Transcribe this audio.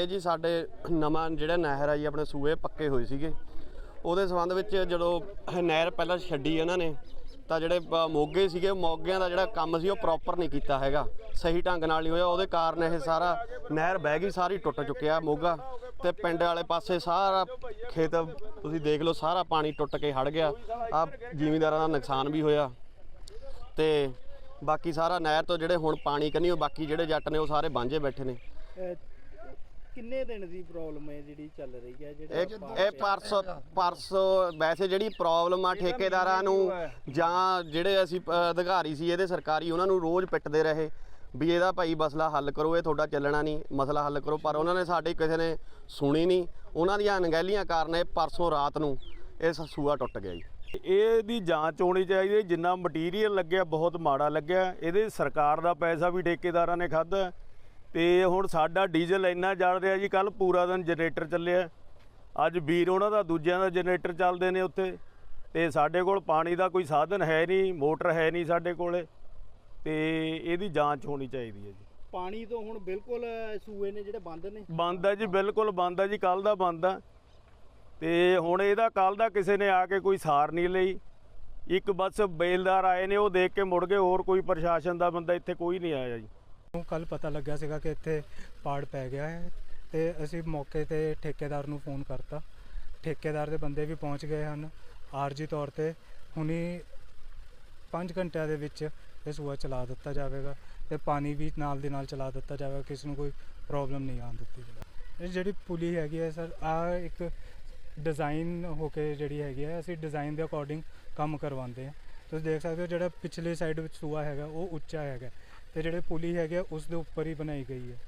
ਇਹ ਜੀ ਸਾਡੇ ਨਵਾਂ ਜਿਹੜਾ ਨਹਿਰ ਆ ਜੀ, ਆਪਣੇ ਸੂਏ ਪੱਕੇ ਹੋਏ ਸੀਗੇ। ਉਹਦੇ ਸੰਬੰਧ ਵਿੱਚ ਜਦੋਂ ਨਹਿਰ ਪਹਿਲਾਂ ਛੱਡੀ ਇਹਨਾਂ ਨੇ, ਤਾਂ ਜਿਹੜੇ ਮੋਗੇ ਸੀਗੇ, ਮੋਗਿਆਂ ਦਾ ਜਿਹੜਾ ਕੰਮ ਸੀ, ਉਹ ਪ੍ਰੋਪਰ ਨਹੀਂ ਕੀਤਾ ਹੈਗਾ। ਸਹੀ ਢੰਗ ਨਾਲ ਨਹੀਂ ਹੋਇਆ। ਉਹਦੇ ਕਾਰਨ ਇਹ ਸਾਰਾ ਨਹਿਰ ਬਹਿ ਗਈ, ਸਾਰੀ ਟੁੱਟ ਚੁੱਕਿਆ ਮੋਗਾ। ਤੇ ਪਿੰਡ ਵਾਲੇ ਪਾਸੇ ਸਾਰਾ ਖੇਤ, ਤੁਸੀਂ ਦੇਖ ਲਓ, ਸਾਰਾ ਪਾਣੀ ਟੁੱਟ ਕੇ ਹੜ ਗਿਆ। ਆ ਜ਼ਿਮੀਂਦਾਰਾਂ ਦਾ ਨੁਕਸਾਨ ਵੀ ਹੋਇਆ। ਤੇ ਬਾਕੀ ਸਾਰਾ ਨਹਿਰ ਤੋਂ ਜਿਹੜੇ ਹੁਣ ਪਾਣੀ ਕੰਨੀ ਉਹ ਬਾਕੀ ਜਿਹੜੇ ਜੱਟ ਨੇ, ਉਹ ਸਾਰੇ ਬਾਂਝੇ ਬੈਠੇ ਨੇ। ਕਿੰਨੇ ਦਿਨ ਦੀ ਪ੍ਰੋਬਲਮ ਹੈ ਜਿਹੜੀ ਚੱਲ ਰਹੀ ਹੈ ਜਿਹੜਾ ਇਹ ਇਹ ਪਰਸੋਂ ਪਰਸੋਂ ਵੈਸੇ ਜਿਹੜੀ ਪ੍ਰੋਬਲਮ ਆ ਠੇਕੇਦਾਰਾਂ ਨੂੰ ਜਾਂ ਜਿਹੜੇ ਅਸੀਂ ਅ, ਅਧਿਕਾਰੀ ਸੀ ਇਹਦੇ ਸਰਕਾਰੀ ਉਹਨਾਂ ਨੂੰ ਰੋਜ਼ ਪਿੱਟਦੇ ਰਹੇ ਵੀ ਇਹਦਾ ਭਾਈ ਮਸਲਾ ਹੱਲ ਕਰੋ ਇਹ ਤੁਹਾਡਾ ਚੱਲਣਾ ਨਹੀਂ ਮਸਲਾ ਹੱਲ ਕਰੋ ਪਰ ਉਹਨਾਂ ਨੇ ਸਾਡੀ ਕਿਸੇ ਨੇ ਸੁਣੀ ਨਹੀਂ। ਉਹਨਾਂ ਦੀਆਂ ਅਣਗਹਿਲੀਆਂ ਕਾਰਨ ਇਹ ਪਰਸੋਂ ਰਾਤ ਨੂੰ ਇਹ ਸੂਆ ਟੁੱਟ ਗਿਆ ਜੀ। ਇਹਦੀ ਜਾਂਚ ਹੋਣੀ ਚਾਹੀਦੀ ਹੈ। ਜਿੰਨਾ ਮਟੀਰੀਅਲ ਲੱਗਿਆ ਬਹੁਤ ਮਾੜਾ ਲੱਗਿਆ। ਇਹਦੇ ਸਰਕਾਰ ਦਾ ਪੈਸਾ ਵੀ ਠੇਕੇਦਾਰਾਂ ਨੇ ਖਾਦਾ ਤੇ ਹੁਣ ਸਾਡਾ ਡੀਜ਼ਲ ਇੰਨਾ ਜਲ ਰਿਹਾ ਜੀ ਕੱਲ ਪੂਰਾ ਦਿਨ ਜਨਰੇਟਰ ਚੱਲਿਆ। ਅੱਜ ਵੀਰ ਉਹਨਾਂ ਦਾ ਦੂਜਿਆਂ ਦਾ ਜਨਰੇਟਰ ਚੱਲਦੇ ਨੇ ਉੱਥੇ। ਤੇ ਸਾਡੇ ਕੋਲ ਪਾਣੀ ਦਾ ਕੋਈ ਸਾਧਨ ਹੈ ਨਹੀਂ ਮੋਟਰ ਹੈ ਨਹੀਂ ਸਾਡੇ ਕੋਲੇ। ਤੇ ਇਹਦੀ ਜਾਂਚ ਹੋਣੀ ਚਾਹੀਦੀ ਹੈ ਜੀ। ਪਾਣੀ ਤੋਂ ਹੁਣ ਬਿਲਕੁਲ ਸੂਏ ਨੇ ਜਿਹੜੇ ਬੰਦ ਨੇ। ਬੰਦ ਹੈ ਜੀ ਬਿਲਕੁਲ ਬੰਦ ਹੈ ਜੀ ਕੱਲ ਦਾ ਬੰਦ ਆ। ਤੇ ਹੁਣ ਇਹਦਾ ਕੱਲ ਦਾ ਕਿਸੇ ਨੇ ਆ ਕੇ ਕੋਈ ਸਾਰ ਨਹੀਂ ਲਈ। ਇੱਕ ਬਸ ਬੇਲਦਾਰ ਆਏ ਨੇ ਉਹ ਦੇਖ ਕੇ ਮੁੜ ਗਏ ਹੋਰ ਕੋਈ ਪ੍ਰਸ਼ਾਸਨ ਦਾ ਬੰਦਾ ਇੱਥੇ ਕੋਈ ਨਹੀਂ ਆਇਆ ਜੀ। ਨੂੰ ਕੱਲ ਪਤਾ ਲੱਗਿਆ ਸੀਗਾ ਕਿ ਇੱਥੇ ਪਾੜ ਪੈ ਗਿਆ ਹੈ ਤੇ ਅਸੀਂ ਮੌਕੇ ਤੇ ਠੇਕੇਦਾਰ ਨੂੰ ਫੋਨ ਕਰਤਾ। ਠੇਕੇਦਾਰ ਦੇ ਬੰਦੇ ਵੀ ਪਹੁੰਚ ਗਏ ਹਨ। ਆਰਜੀ ਤੌਰ ਤੇ ਹੁਣੀ 5 ਘੰਟਿਆਂ ਦੇ ਵਿੱਚ ਇਹ ਸੂਆ ਚਲਾ ਦਿੱਤਾ ਜਾਵੇਗਾ ਤੇ ਪਾਣੀ ਵੀ ਨਾਲ ਦੀ ਨਾਲ ਚਲਾ ਦਿੱਤਾ ਜਾਵੇਗਾ, ਕਿਸੇ ਨੂੰ ਕੋਈ ਪ੍ਰੋਬਲਮ ਨਹੀਂ ਆਉਣ ਦਿੱਤੀ ਜਾਵੇਗੀ। ਇਹ ਜਿਹੜੀ ਪੁਲੀ ਹੈਗੀ ਹੈ ਸਰ, ਆ ਇੱਕ ਡਿਜ਼ਾਈਨ ਹੋ ਕੇ ਜਿਹੜੀ ਹੈਗੀ ਹੈ, ਅਸੀਂ ਡਿਜ਼ਾਈਨ ਦੇ ਅਕੋਰਡਿੰਗ ਕੰਮ ਕਰਵਾਉਂਦੇ ਹਾਂ। ਤੁਸੀਂ ਦੇਖ ਸਕਦੇ ਹੋ ਜਿਹੜਾ ਪਿਛਲੇ ਸਾਈਡ ਵਿੱਚ ਸੂਆ ਹੈਗਾ, ਉਹ ਉੱਚਾ ਹੈਗਾ। ਤੇ ਜਿਹੜੇ ਪੁਲੀ ਹੈਗੇ ਆ, ਉਸ ਦੇ ਉੱਪਰ ਹੀ ਬਣਾਈ ਗਈ ਹੈ।